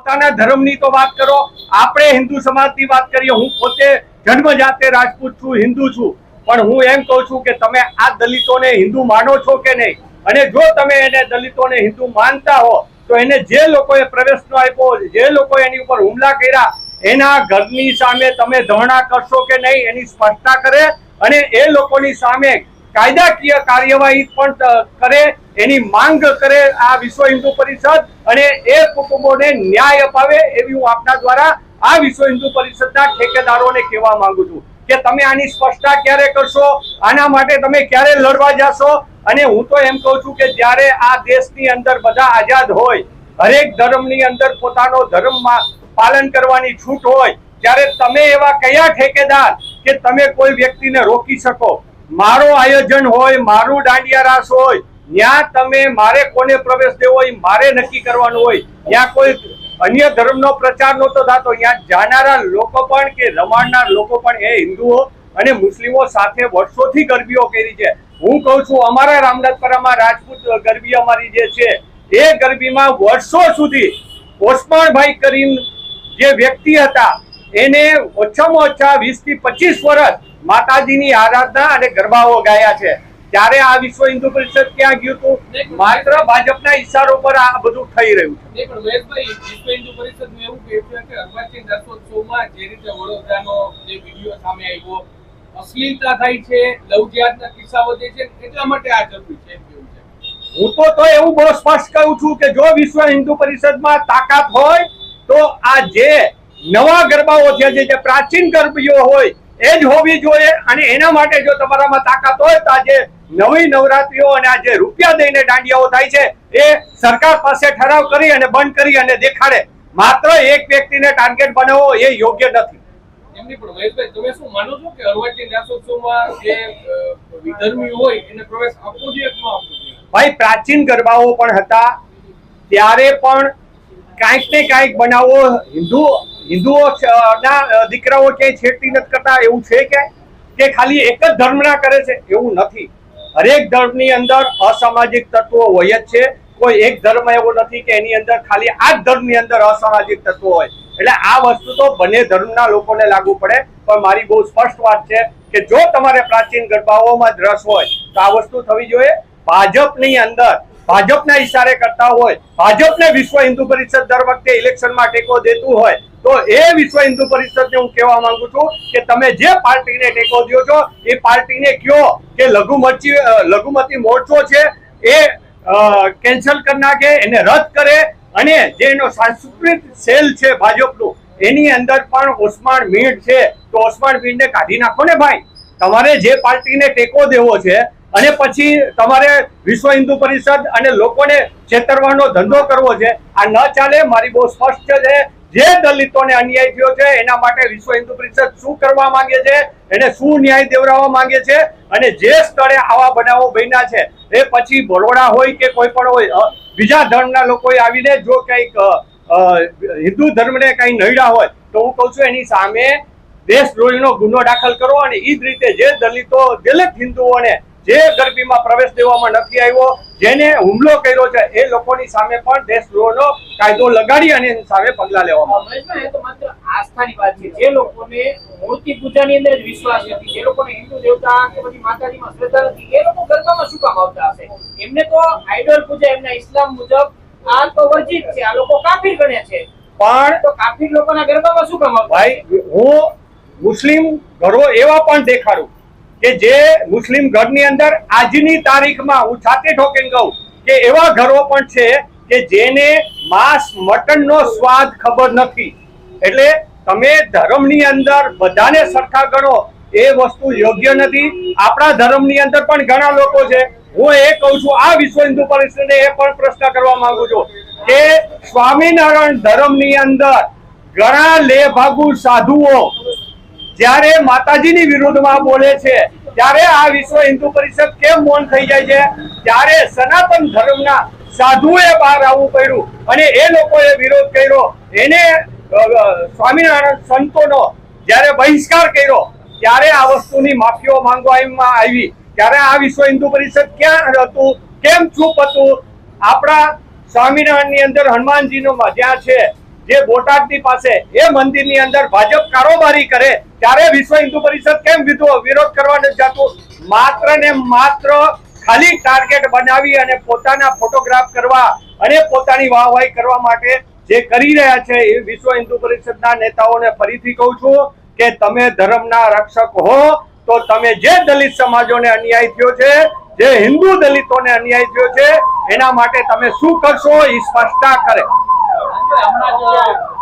પોતાના ધર્મની તો વાત કરો. આપણે હિન્દુ સમાજની વાત કરીએ, હું પોતે જન્મ જાતે રાજપૂત છું, હિન્દુ છું. પણ હું એમ કહું છું કે તમે આ દલિતોને હિન્દુ માનો છો કે નહીં? અને જો તમે એને દલિતોને હિન્દુ માનતા હો, તો એને જે લોકોએ પ્રવેશનો આપ્યો, જે લોકો એની ઉપર હુમલા કર્યા, એના ઘરની સામે તમે ધરણા કરશો કે નહીં, એની સ્પષ્ટતા કરે અને એ લોકોની સામે કાયદાકીય કાર્યવાહી પણ કરે, એની માંગ કરે આ વિશ્વ હિન્દુ પરિષદ અને એ કુટુંબોને ન્યાય અપાવે એવી હું આપના દ્વારા આ વિશ્વ હિન્દુ પરિષદના ઠેકેદારોને કહેવા માંગુ છું કે તમે આની સ્પષ્ટતા ક્યારે કરશો? આના માટે તમે ક્યારે લડવા જાશો? અને હું તો એમ કહું છું કે જ્યારે આ દેશની અંદર બધા આઝાદ હોય, હરેક ધર્મની અંદર પોતાનો ધર્મમાં પાલન કરવાની છૂટ હોય, ત્યારે તમે એવા કયા ઠેકેદાર કે તમે કોઈ વ્યક્તિને રોકી શકો? મારો આયોજન હોય, મારું દાંડિયા રાસ હોય ત્યાં તમે મારે કોને પ્રવેશ દેવો હોય મારે નક્કી કરવાનું હોય. ત્યાં કોઈ અન્ય ધર્મનો પ્રચાર નહોતો થતો ત્યાં જાનારા લોકો પણ કે રમાડનાર લોકો પણ એ હિન્દુઓ અને મુસ્લિમો સાથે વર્ષોથી ગરબીઓ કરી છે. હું કહું છું, અમારા રામનાથપરામાં રાજપૂત ગરબી અમારી જે છે, એ ગરબીમાં વર્ષો સુધી ઓસમાણભાઈ કરીમ જે વ્યક્તિ હતા, એને ઓછામાં ઓછા વીસથી પચીસ વર્ષ માતાજીની આરાધના અને ગરબાઓ ગાયા છે. ત્યારે આ વિશ્વ હિન્દુ પરિષદ ક્યાં ગયું હતું? માત્ર ભાજપના ઈશારો પર આ બધું થઈ રહ્યું છે. વિશ્વ હિન્દુ પરિષદનું એવું કહેવું કે અર્વાચીન રથોત્સવમાં જે રીતે વડોદરાનો જે વીડિયો સામે આવ્યો અશ્લીલતા થાય છે લવ કિસ્સાઓ જે છે એટલા માટે આ જરૂરી છે હું તો તો એવું બહુ સ્પષ્ટ કહું છું કે જો વિશ્વ હિન્દુ પરિષદમાં તાકાત હોય તો આ જે નવા ગરબાઓ છે જે પ્રાચીન ગરબીઓ હોય એ જ હોવી જોઈએ અને એના માટે જો તમારામાં તાકાત હોય તો આજે નવી નવરાત્રીઓ અને આજે રૂપિયા દઈને દાંડિયાઓ થાય છે. એ સરકાર પાસે ઠરાવ કરી અને બંધ કરી અને દેખાડે. માત્ર એક વ્યક્તિને ટાર્ગેટ બનાવવો એ યોગ્ય નથી. એમની પણ મહેશભાઈ તમે શું માનો છો કે અર્વાચીન રાસોત્સવમાં જે વિધર્મી હોય એને પ્રવેશ આપવો જોઈએ કે ન આપવો જોઈએ? ભાઈ પ્રાચીન ગરબાઓ પણ હતા. ત્યારે પણ કાંઈક ને કાંઈક બનાવો હિન્દુ હિન્દુઓ ના દીકરાઓ ક્યાંય છેડતી નથી કરતા, એવું છે કે? ખાલી એક જ ધર્મના કરે છે? એવું નથી. હરેક ધર્મની અંદર અસામાજિક તત્વો હોય જ છે. કોઈ એક ધર્મ એવો નથી કે એની અંદર ખાલી આ જ ધર્મની અંદર અસામાજિક તત્વો હોય. એટલે આ વસ્તુ તો બંને ધર્મના લોકોને લાગુ પડે. પણ મારી બહુ સ્પષ્ટ વાત છે કે જો તમારે પ્રાચીન ગરબાઓમાં રસ હોય, તો આ વસ્તુ થવી જોઈએ. ભાજપની અંદર, ભાજપના ઇશારે કરતા હોય, ભાજપને વિશ્વ હિન્દુ પરિષદ દર વખતે ઇલેક્શનમાં ટેકો દેતું હોય તો એ વિશ્વ હિન્દુ પરિષદને હું કહેવા માંગુ છું કે તમે જે પાર્ટીને ટેકો દો છો, એ પાર્ટીને કયો કે લઘુમતી લઘુમતી મોરચો છે, એ કેન્સલ કરી નાખે, એને રદ કરે અને જે એનો સાંસ્કૃતિક સેલ છે ભાજપનું, એની અંદર પણ ઓસમાણ મીણ છે. તો ઓસમાણ મીણને કાઢી નાખો ને ભાઈ. તમારે જે પાર્ટીને ટેકો દેવો છે અને પછી તમારે વિશ્વ હિન્દુ પરિષદ અને લોકોને છેતરવાનો ધંધો કરવો છે. આ ન ચાલે, મારી બહુ સ્પષ્ટ છે. જે દલિતોને અન્યાય થયો છે, એના માટે વિશ્વ હિન્દુ પરિષદ શું કરવા માંગે છે, એને શું ન્યાય દેવડાવવા માંગે છે, અને જે સ્થળે આવા બનાવો બન્યા છે, એ પછી બરોડા હોય કે કોઈ પણ હોય બીજા ધર્મના લોકોએ આવીને જો કંઈક હિન્દુ ધર્મને કંઈ નડ્યા હોય, તો હું કહું છું એની સામે દેશદ્રોહીનો ગુનો દાખલ કરો, અને એ જ રીતે જે દલિતો, દલિત હિન્દુઓને જે ગરબીમાં પ્રવેશ દેવામાં નથી આવ્યો જેને હુમલો કર્યો છે એ લોકોની સામે પણ દેશદ્રોહનો કાયદો લગાડી અને એની સામે પગલાં લેવામાં આવે. આસ્થાની વાત છે. જે લોકોને મૂર્તિ પૂજાની અંદર વિશ્વાસ નથી જે લોકોને હિન્દુ દેવતા કે પછી માતાજીમાં શ્રદ્ધા નથી એ લોકો ગરબામાં શું કામ આવતા હશે? એમને તો આઈડોલ પૂજા એમના ઇસ્લામ મુજબ આ તો વર્જિત છે આ લોકો કાફીર ગણે છે. પણ તો કાફીર લોકોના ગરબામાં શું કામ આવતા ભાઈ હું મુસ્લિમ ઘરો એવા પણ દેખાડું. કે જે મુસ્લિમ ઘરની અંદર આજની તારીખમાં હું છાતે ઠોકીને કહું કે એવા ઘરો પણ છે કે જેને માંસ મટનનો સ્વાદ ખબર નથી. એટલે તમે ધર્મની અંદર બધાને સરખા ગણો, એ વસ્તુ યોગ્ય નથી. આપણા ધર્મની અંદર પણ ઘણા લોકો છે. હું એ કહું છું, આ વિશ્વ હિન્દુ પરિષદને એ પણ પ્રશ્ન કરવા માંગુ છું કે સ્વામિનારાયણ ધર્મની અંદર ઘણા લેભાગુ સાધુઓ જ્યારે માતાજીની વિરુદ્ધમાં બોલે છે, ત્યારે આ વિશ્વ હિન્દુ પરિષદ કેમ મૌન થઈ જાય છે? ત્યારે સનાતન ધર્મના સાધુએ બહાર આવવું પડ્યું અને એ લોકોએ વિરોધ કર્યો. એને સ્વામિનારાયણ સંતોનો જ્યારે બહિષ્કાર કર્યો, ત્યારે આ વસ્તુની માફીઓ માંગવામાં આવી. ત્યારે આ વિશ્વ હિન્દુ પરિષદ ક્યાં હતું? કેમ ચૂપ હતું? આપણા સ્વામિનારાયણની અંદર હનુમાનજીનો જ્યાં છે. જે બોટાદની પાસે, એ મંદિરની અંદર ભાજપ કારોબારી કરે, ત્યારે વિશ્વ હિન્દુ પરિષદ કેમ વિરોધ કરવા નથી જતું? માત્ર ને માત્ર ખાલી ટાર્ગેટ બનાવી અને પોતાના ફોટોગ્રાફ કરવા અને પોતાની વાહવાહી કરવા માટે જે કરી રહ્યા છે એ વિશ્વ હિન્દુ પરિષદના નેતાઓને ફરીથી કહું છું કે તમે ધર્મના રક્ષક હો, તો તમે જે દલિત સમાજોને અન્યાય થયો છે, જે હિન્દુ દલિતોને અન્યાય થયો છે, એના માટે તમે શું કરશો એ સ્પષ્ટતા કરે. હમણાં જ